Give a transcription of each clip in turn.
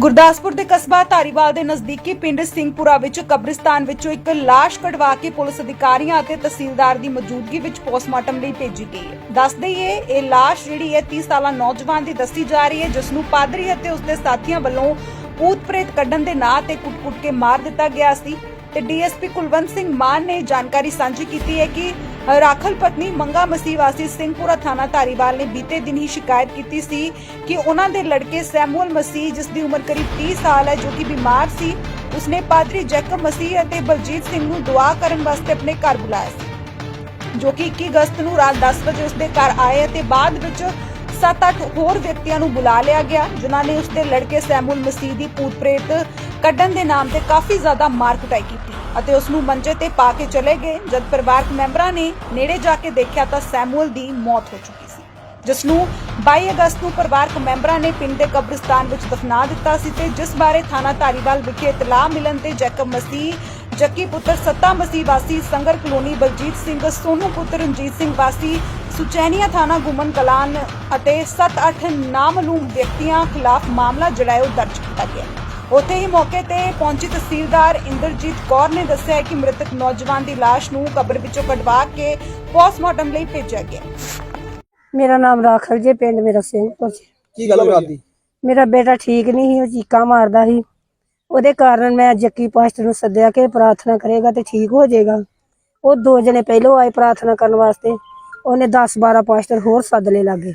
ਗੁਰਦਾਸਪੁਰ ਦੇ ਕਸਬਾ ਧਾਰੀਵਾਲ ਦੇ ਨਜ਼ਦੀਕੀ ਪਿੰਡ ਸਿੰਘਪੁਰਾ ਵਿੱਚ ਕਬਰਿਸਤਾਨ ਵਿੱਚੋਂ ਇੱਕ ਲਾਸ਼ ਕਢਵਾ ਕੇ ਪੁਲਿਸ ਅਧਿਕਾਰੀਆਂ ਅਤੇ ਤਹਿਸੀਲਦਾਰ ਦੀ ਮੌਜੂਦਗੀ ਵਿੱਚ ਪੋਸਟਮਾਰਟਮ ਲਈ ਭੇਜੀ ਗਈ ਹੈ। ਦੱਸ ਦਈਏ, ਇਹ ਲਾਸ਼ ਜਿਹੜੀ ਹੈ 30 ਸਾਲਾ ਨੌਜਵਾਨ ਦੀ ਦੱਸੀ ਜਾ ਰਹੀ ਹੈ, ਜਿਸ ਨੂੰ ਪਾਦਰੀ ਅਤੇ ਉਸਦੇ ਸਾਥੀਆਂ ਵੱਲੋਂ ਭੂਤ ਪ੍ਰੇਤ ਕੱਢਣ ਦੇ ਨਾਂ ਤੇ ਕੁੱਟ-ਕੁੱਟ ਕੇ ਮਾਰ ਦਿੱਤਾ ਗਿਆ ਸੀ। ਤੇ ਡੀਐਸਪੀ ਕੁਲਵੰਤ ਸਿੰਘ ਮਾਨ ਨੇ ਜਾਣਕਾਰੀ ਸਾਂਝੀ ਕੀਤੀ ਹੈ ਕਿ ਰਾਖਲ ਪਤਨੀ ਮੰਗਾ ਮਸੀਹ ਵਾਸੀ ਸਿੰਘਪੁਰਾ ਥਾਣਾ ਧਾਰੀਵਾਲ ਨੇ ਬੀਤੇ ਦਿਨ ਹੀ ਸ਼ਿਕਾਇਤ ਕੀਤੀ ਸੀ ਕਿ ਉਹਨਾਂ ਦੇ ਲੜਕੇ ਸੈਮੂਅਲ ਮਸੀਹ, ਜਿਸ ਦੀ ਉਮਰ ਕਰੀਬ 30 ਸਾਲ ਹੈ, ਜੋ ਕਿ ਬਿਮਾਰ ਸੀ, ਉਸਨੇ ਪਾਦਰੀ ਜੈਕਬ ਮਸੀਹ ਅਤੇ ਬਲਜੀਤ ਸਿੰਘ ਨੂੰ ਦੁਆ ਕਰਨ ਵਾਸਤੇ ਆਪਣੇ ਘਰ ਬੁਲਾਇਆ ਸੀ, ਜੋ ਕਿ 21 ਅਗਸਤ ਨੂੰ ਰਾਤ 10 ਵਜੇ ਉਸਦੇ ਘਰ ਆਏ ਅਤੇ ਬਾਅਦ ਵਿੱਚ 7-8 ਹੋਰ ਵਿਅਕਤੀਆਂ ਨੂੰ ਬੁਲਾ ਲਿਆ ਗਿਆ, ਜਿਨ੍ਹਾਂ ਨੇ ਉਸਦੇ ਲੜਕੇ ਸੈਮੂਅਲ ਮਸੀਹ ਦੀ ਭੂਤ ਪ੍ਰੇਤ ਕੱਢਣ ਦੇ ਨਾਮ ਤੇ ਕਾਫੀ ਜ਼ਿਆਦਾ ਮਾਰ ਕੁਟਾਈ ਕੀਤੀ ਅਤੇ ਉਸ ਨੂੰ ਮੰਜੇ ਤੇ ਪਾ ਕੇ ਚਲੇ ਗਏ। ਜਦ ਪਰਿਵਾਰਕ ਮੈਂਬਰਾਂ ਨੇ ਨੇੜੇ ਜਾ ਕੇ ਦੇਖਿਆ ਤਾਂ ਸੈਮੂਅਲ ਦੀ ਮੌਤ ਹੋ ਚੁੱਕੀ ਸੀ, ਜਿਸ ਨੂੰ 22 ਅਗਸਤ ਨੂੰ ਪਰਿਵਾਰਕ ਮੈਂਬਰਾਂ ਨੇ ਪਿੰਡ ਦੇ ਕਬਰਿਸਤਾਨ ਵਿੱਚ ਦਫਨਾ ਦਿੱਤਾ ਸੀ ਤੇ ਜਿਸ ਬਾਰੇ ਥਾਣਾ ਧਾਰੀਵਾਲ ਵਿਖੇ ਇਤਲਾਹ ਮਿਲਣ ਤੇ ਜੈਕਬ ਮਸੀਹ, ਜੱਕੀ ਪੁੱਤਰ ਸੱਤਾ ਮਸੀਹ ਵਾਸੀ ਸੰਗਰ ਕਲੋਨੀ ਬਲਜੀਤ ਸਿੰਘ, ਸੋਨੂ ਪੁੱਤਰ ਰਣਜੀਤ ਸਿੰਘ ਵਾਸੀ, ਸੁਚੈਨੀਆ ਥਾਣਾ ਗੁਮਨ ਕਲਾਨ ਅਤੇ 7-8 ਨਾਮਲੂਮ ਵਿਅਕਤੀਆਂ ਖਿਲਾਫ ਮਾਮਲਾ ਜਿਹੜਾ ਹੈ ਉਹ ਦਰਜ ਕੀਤਾ ਗਿਆ। ਉੱਥੇ ਹੀ ਮੌਕੇ ਤੇ ਪਹੁੰਚੀ ਤਹਿਸੀਲਦਾਰ ਇੰਦਰਜੀਤ ਕੌਰ ਨੇ ਦੱਸਿਆ ਹੈ ਕਿ ਮ੍ਰਿਤਕ ਨੌਜਵਾਨ ਦੀ ਲਾਸ਼ ਨੂੰ ਕਬਰ ਵਿੱਚੋਂ ਕਢਵਾ ਕੇ ਪੋਸਟਮਾਰਟਮ ਲਈ ਭੇਜਿਆ ਗਿਆ। ਮੇਰਾ ਨਾਮ ਰਾਖਲ ਜੇ ਪਿੰਡ ਮੇਰਾ ਸਿੰਘਪੁਰ ਚ ਕੀ ਗੱਲ ਹੋਈ ਰਾਤੀ? ਮੇਰਾ ਬੇਟਾ ਠੀਕ ਨਹੀਂ ਸੀ ਉਹ ਚੀਕਾਂ ਮਾਰਦਾ ਸੀ। ਉਹਦੇ ਕਾਰਨ ਮੈਂ ਜੱਕੀ ਪਾਸਟਰ ਨੂੰ ਸੱਦਿਆ ਕਿ ਪ੍ਰਾਰਥਨਾ ਕਰੇਗਾ ਤੇ ਠੀਕ ਹੋ ਜਾਏਗਾ। ਉਹ ਦੋ ਜਣੇ ਪਹਿਲੋਂ ਆਏ ਪ੍ਰਾਰਥਨਾ ਕਰਨ ਵਾਸਤੇ। ਉਹਨੇ 10 12 ਪਾਸਟਰ ਹੋਰ ਸੱਦ ਲਏ ਲਾਗੇ।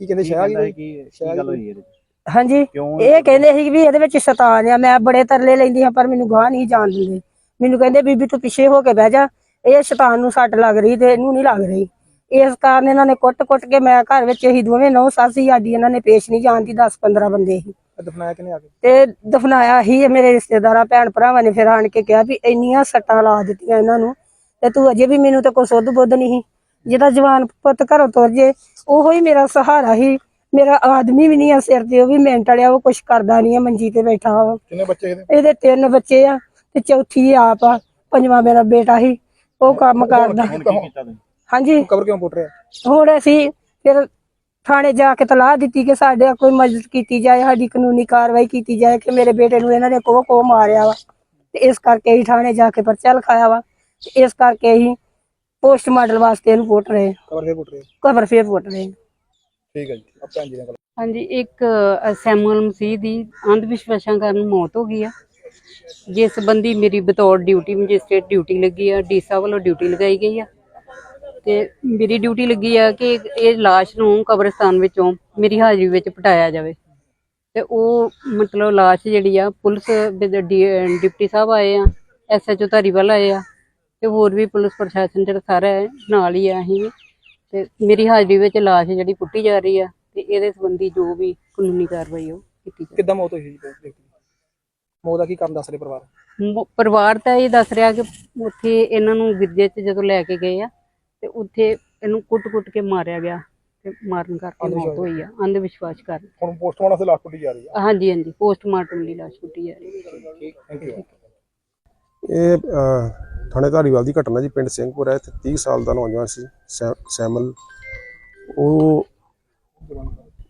ਕੀ ਕਹਿੰਦੇ ਸ਼ਾਹ ਕਹਿੰਦਾ ਕੀ ਕੀ ਗੱਲ ਹੋਈ ਇਹਦੇ ਚ? ਹਾਂਜੀ ਕਿਉਂ ਇਹ ਕਹਿੰਦੇ ਸੀ ਵੀ ਇਹਦੇ ਵਿੱਚ ਸ਼ੈਤਾਨ ਆ ਮੈਂ ਬੜੇ ਤਰਲੇ ਲੈਂਦੀ ਹਾਂ ਪਰ ਮੈਨੂੰ ਗਾਹ ਨਹੀਂ ਜਾਣ ਦਿੰਦੇ। ਮੈਨੂੰ ਕਹਿੰਦੇ ਬੀਬੀ ਤੂੰ ਪਿੱਛੇ ਹੋ ਕੇ ਬਹਿ ਜਾ ਇਹ ਸ਼ੈਤਾਨ ਨੂੰ ਸੱਟ ਲੱਗ ਰਹੀ ਤੇ ਇਹਨੂੰ ਨਹੀਂ ਲੱਗ ਰਹੀ। ਇਸ ਕਾਰਨ ਇਹਨਾਂ ਨੇ ਕੁੱਟ-ਕੁੱਟ ਕੇ ਮੈਂ ਘਰ ਵਿੱਚ ਹੀ ਦੋਵੇਂ ਨੌ ਸੱਸ ਸਾਡੀ ਇਹਨਾਂ ਨੇ ਪੇਸ਼ ਨਹੀਂ ਜਾਣ ਦੀ 10-15 ਬੰਦੇ ਸੀ ਦਫਨਾਇਆ ਕਿਨੇ ਆ ਕੇ? ਤੇ ਦਫਨਾਇਆ ਹੀ ਇਹ ਮੇਰੇ ਰਿਸ਼ਤੇਦਾਰਾਂ ਭੈਣ ਭਰਾਵਾਂ ਨੇ ਫਿਰ ਆਣ ਕੇ ਕਿਹਾ ਵੀ ਇੰਨੀਆਂ ਸੱਟਾਂ ਲਾ ਦਿੱਤੀਆਂ ਇਹਨਾਂ ਨੂੰ ਤੇ ਤੂੰ ਅਜੇ ਵੀ ਮੈਨੂੰ ਤੇ ਕੋਈ ਸੁੱਧ ਬੁੱਧ ਨਹੀਂ ਸੀ। ਜਿਹਦਾ ਜਵਾਨ ਪੁੱਤ ਘਰੋਂ ਤੁਰ ਜੇ ਉਹੋ ਹੀ ਮੇਰਾ ਸਹਾਰਾ ਹੀ। ਮੇਰਾ ਆਦਮੀ ਵੀ ਨਹੀਂ ਆ ਸਿਰ ਤੇ ਉਹ ਵੀ ਮਿੰਟ ਵਾਲਿਆ ਉਹ ਕੁਛ ਕਰਦਾ ਨਹੀਂ ਆ ਮੰਜੀ ਤੇ ਬੈਠਾ ਵਾ। ਕਿੰਨੇ ਬੱਚੇ ਇਹਦੇ? ਇਹਦੇ ਤਿੰਨ ਬੱਚੇ ਆ ਤੇ ਚੌਥੀ ਆਪ ਆ ਪੰਜਵਾਂ ਮੇਰਾ ਬੇਟਾ ਹੀ ਉਹ ਕੰਮ ਕਰਦਾ। ਕੀ ਹਾਂਜੀ। ਕਬਰ ਕਿਉਂ ਪੁੱਟ ਰਿਹਾ? ਹੁਣ ਅਸੀਂ ਫਿਰ ਥਾਣੇ ਜਾ ਕੇ ਤਲਾਹ ਦਿੱਤੀ ਕਿ ਸਾਡੇ ਕੋਈ ਮਦਦ ਕੀਤੀ ਜਾਏ ਸਾਡੀ ਕਾਨੂੰਨੀ ਕਾਰਵਾਈ ਕੀਤੀ ਜਾਏ ਕਿ ਮੇਰੇ ਬੇਟੇ ਨੂੰ ਇਹਨਾਂ ਨੇ ਕੋਹ ਕੋਹ ਮਾਰਿਆ ਵਾ। ਤੇ ਇਸ ਕਰਕੇ ਹੀ ਥਾਣੇ ਜਾ ਕੇ ਪਰਚਾ ਲਿਖਾਇਆ ਵਾ। ਤੇ ਇਸ ਕਰਕੇ ਹੀ ਪੋਸਟਮਾਰਟਮ ਵਾਸਤੇ ਇਹਨੂੰ ਪੁੱਟ ਰਹੇ। ਕਬਰ ਫੇਰ ਪੁੱਟ ਰਿਹਾ। ਕਬਰ ਫੇਰ ਪੁੱਟ ਰਹੇ। ਠੀਕ ਹੈ ਜੀ ਆ ਭੈਣ ਜੀ ਨਾਲ ਗੱਲ। ਹਾਂਜੀ ਇੱਕ ਅ, ਸੈਮੂਅਲ ਮਸੀਹ ਦੀ ਅੰਧ ਵਿਸ਼ਵਾਸਾਂ ਕਾਰਨ ਮੌਤ ਹੋ ਗਈ ਆ। ਜਿਸ ਸੰਬੰਧੀ ਮੇਰੀ ਬਤੌਰ ਡਿਊਟੀ ਮੈਜਿਸਟ੍ਰੇਟ ਡਿਊਟੀ ਲੱਗੀ ਆ ਡੀਸਾ ਵੱਲੋਂ ਡਿਊਟੀ ਲਗਾਈ ਗਈ ਆ। ਤੇ ਮੇਰੀ ਡਿਊਟੀ ਲੱਗੀ ਆ ਕਿ ਇਹ ਲਾਸ਼ ਨੂੰ ਕਬਰਸਤਾਨ ਵਿੱਚੋਂ ਮੇਰੀ ਹਾਜ਼ਰੀ ਵਿੱਚ ਪਟਾਇਆ ਜਾਵੇ। ਤੇ ਉਹ ਮਤਲਬ ਲਾਸ਼ ਜਿਹੜੀ ਆ ਪੁਲਿਸ ਡੀ- ਡਿਪਟੀ ਸਾਹਿਬ ਆਏ ਆ ਐਸਐਚਓ ਧਾਰੀਵਾਲ ਆਏ ਆ। ਤੇ ਹੋਰ ਵੀ ਪੁਲਿਸ ਪ੍ਰਸ਼ਾਸਨ ਜਿਹੜਾ ਸਾਰਾ ਹੈ, ਨਾਲ ਹੀ ਆ ਅਸੀਂ ਵੀ। ਤੇ ਮੇਰੀ ਹਾਜ਼ਰੀ ਵਿੱਚ ਲਾਸ਼ ਜਿਹੜੀ ਪੁੱਟੀ ਜਾ ਰਹੀ ਆ ਤੇ ਇਹਦੇ ਸੰਬੰਧੀ ਜੋ ਵੀ ਕਾਨੂੰਨੀ ਕਾਰਵਾਈ ਉਹ ਕੀਤੀ ਜਾਵੇ ਕਿੱਦਾਂ ਮੌਤ ਹੋਈ ਸੀ ਜੀ ਵਿਅਕਤੀ ਦੀ? ਮੌਤ ਦਾ ਕੀ ਕਾਰਨ ਦੱਸ ਰਹੇ ਪਰਿਵਾਰ? ਮ- ਪਰਿਵਾਰ ਤਾਂ ਇਹ ਦੱਸ ਰਿਹਾ ਕਿ ਉੱਥੇ ਇਹਨਾਂ ਨੂੰ ਗਿਰਜੇ 'ਚ ਜਦੋਂ ਲੈ ਕੇ ਗਏ ਆ ਤੇ ਉੱਥੇ ਇਹਨੂੰ ਕੁੱਟ-ਕੁੱਟ ਕੇ ਮਾਰਿਆ ਗਿਆ ਤੇ ਮਾਰਨ ਕਰਕੇ ਮੌਤ ਹੋਈ ਆ ਅੰਧ ਵਿਸ਼ਵਾਸ ਕਾਰਨ। ਹੁਣ ਪੋਸਟਮਾਰਟਮ ਵਾਸਤੇ ਲਾਸ਼ ਪੁੱਟੀ ਜਾ ਰਹੀ ਹਾਂਜੀ ਹਾਂਜੀ ਪੋਸਟਮਾਰਟਮ ਲਈ ਲਾਸ਼ ਪੁੱਟੀ ਜਾ ਰਹੀ ਹੈ ਠੀਕ ਥੈਂਕ ਯੂ ਇਹ ਅਹ, ਥਾਣੇ ਧਾਰੀਵਾਲ ਦੀ ਘਟਨਾ ਜੀ ਪਿੰਡ ਸਿੰਘਪੁਰ ਹੈ, ਇੱਥੇ 30 ਸਾਲ ਦਾ ਨੌਜਵਾਨ ਸੀ, ਸੈ- ਸੈਮਲ। ਉਹ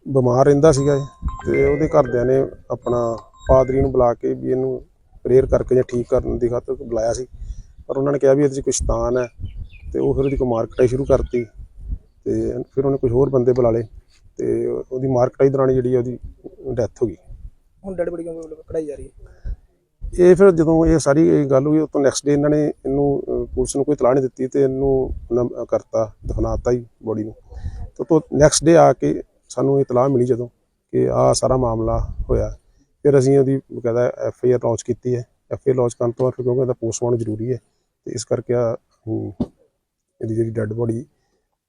ਬਿਮਾਰ ਰਹਿੰਦਾ ਸੀਗਾ ਇਹ ਤੇ ਉਹਦੇ ਘਰਦਿਆਂ ਨੇ ਆਪਣਾ ਪਾਦਰੀ ਨੂੰ ਬੁਲਾ ਕੇ ਵੀ ਇਹਨੂੰ ਪ੍ਰੇਅਰ ਕਰਕੇ ਜਾਂ ਠੀਕ ਕਰਨ ਦੀ ਖਾਤਰ ਬੁਲਾਇਆ ਸੀ। ਪਰ ਉਹਨਾਂ ਨੇ ਕਿਹਾ ਵੀ ਇਹਦੇ 'ਚ ਕੁਛ ਸ਼ੈਤਾਨ ਹੈ ਤੇ ਉਹ ਫਿਰ ਉਹਦੀ ਕੋਈ ਮਾਰਕਟਾਈ ਸ਼ੁਰੂ ਕਰਤੀ ਤੇ ਫਿਰ ਉਹਨੇ ਕੁਝ ਹੋਰ ਬੰਦੇ ਬੁਲਾ ਲਏ ਤੇ ਉਹਦੀ ਮਾਰਕਟਾਈ ਦੌਰਾਨ ਜਿਹੜੀ ਆ ਉਹਦੀ ਡੈਥ ਹੋ ਗਈ। ਹੁਣ ਡੈਡ ਬੜੀ ਕਿਉਂ ਕਢਾਈ ਜਾ ਰਹੀ ਹੈ? ਇਹ ਫਿਰ ਜਦੋਂ ਇਹ ਸਾਰੀ ਇਹ ਗੱਲ ਹੋਈ ਉਸ ਤੋਂ ਨੈਕਸਟ ਡੇ ਇਹਨਾਂ ਨੇ ਇਹਨੂੰ ਪੁਲਿਸ ਨੂੰ ਕੋਈ ਇਤਲਾਹ ਨਹੀਂ ਦਿੱਤੀ ਤੇ ਇਹਨੂੰ ਨਮ- ਕਰਤਾ ਦਫਨਾਤਾ ਹੀ ਬੋਡੀ ਨੂੰ। ਤੇ ਤੋਂ ਨੈਕਸਟ ਡੇ ਆ ਕੇ ਸਾਨੂੰ ਇਤਲਾਹ ਮਿਲੀ ਜਦੋਂ ਕਿ ਆ ਸਾਰਾ ਮਾਮਲਾ ਹੋਇਆ। ਫਿਰ ਅਸੀਂ ਉਹਦੀ ਬਕਾਇਦਾ ਐਫ ਆਈ ਆਰ ਲਾਂਚ ਕੀਤੀ ਹੈ। ਐਫ ਆਈ ਆਰ ਲਾਂਚ ਕਰਨ ਤੋਂ ਬਾਅਦ ਫਿਰ ਕਿਉਂਕਿ ਇਹਦਾ ਪੋਸਟਮਾਰਟਮ ਜ਼ਰੂਰੀ ਹੈ ਤੇ ਇਸ ਕਰਕੇ ਆ ਇਹਦੀ ਜਿਹੜੀ ਡੈੱਡ ਬੋਡੀ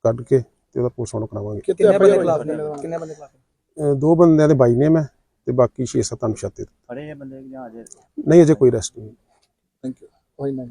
ਕੱਢ ਕੇ ਤੇ ਉਹਦਾ ਪੋਸਟਮਾਰਟਮ ਕਰਾਵਾਂਗੇ। ਕਿੰਨੇ ਬੰਦੇ ਖਿਲਾਫ ਨੇ? ਕਿੰਨੇ ਬੰਦੇ ਖਿਲਾਫ ਅਹ, ਦੋ ਬੰਦਿਆਂ ਦੇ ਬਾਈ ਨੇਮ ਹੈ। ਤੇ ਬਾਕੀ 6-7 ਅਨਸ਼ਾਤੇ ਫੜੇ ਬੰਦੇ ਜਾਂ ਅਜੇ? ਨਹੀਂ ਅਜੇ ਕੋਈ ਰੈਸਟ ਨਹੀਂ। ਥੈਂਕ ਯੂ ਹੋਈ ਮੈਂ